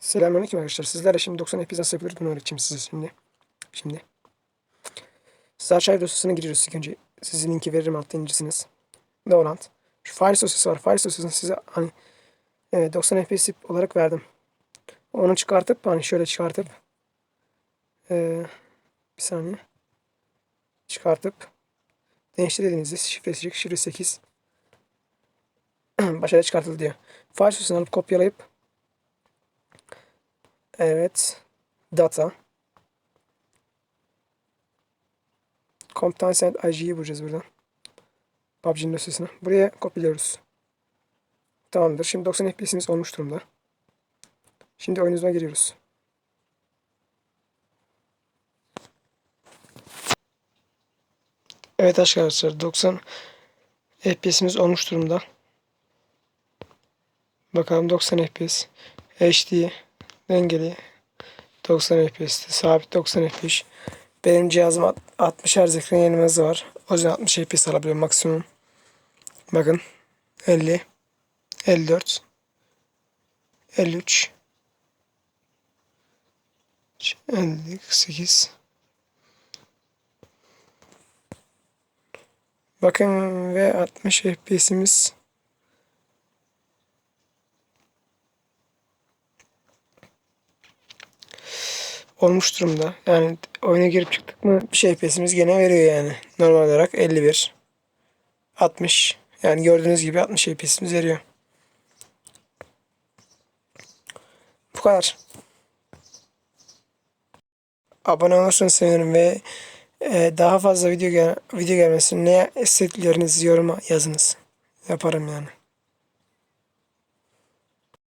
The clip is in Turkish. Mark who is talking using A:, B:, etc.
A: Selamünaleyküm arkadaşlar. Sizlerle şimdi 90 FPS nasıl yapılır bunu öğreteceğim size şimdi. Şimdi. Siz arşiv dosyasına giriyoruz ilk önce. Size linki veririm altta indirirsiniz. Valorant. Şu file dosyası var. File dosyasını size hani evet, 90 FPS olarak verdim. Onu çıkartıp hani şöyle çıkartıp eee, bir saniye çıkartıp değiştir dediğinizde şifresi çık. Şifre 8 başarılı çıkartıldı diyor. File dosyasını alıp kopyalayıp Evet. Data. Computer Science IG'yi bulacağız buradan. PUBG'nin dosyasını. Buraya kopyalıyoruz. Tamamdır. Şimdi 90 FPS'imiz olmuş durumda. Şimdi oyunumuza giriyoruz. Evet arkadaşlar 90 FPS'imiz olmuş durumda. Bakalım 90 FPS. HD dengeli 90 FPS'te sabit 90 FPS. Benim cihazım alt- 60 Hz ekran yenilmezi var. O yüzden 60 FPS alabiliyorum maksimum. Bakın 50 54 53 58 Bakın ve 60 FPS'imiz olmuş durumda. Yani oyuna girip çıktık mı şey FPS'imiz gene veriyor yani. Normal olarak 51 60 yani gördüğünüz gibi 60 FPS'imiz veriyor. Bu kadar. Abone olursanız sevinirim ve e, daha fazla video gel video gelmesini ne istediklerinizi yoruma yazınız. Yaparım yani.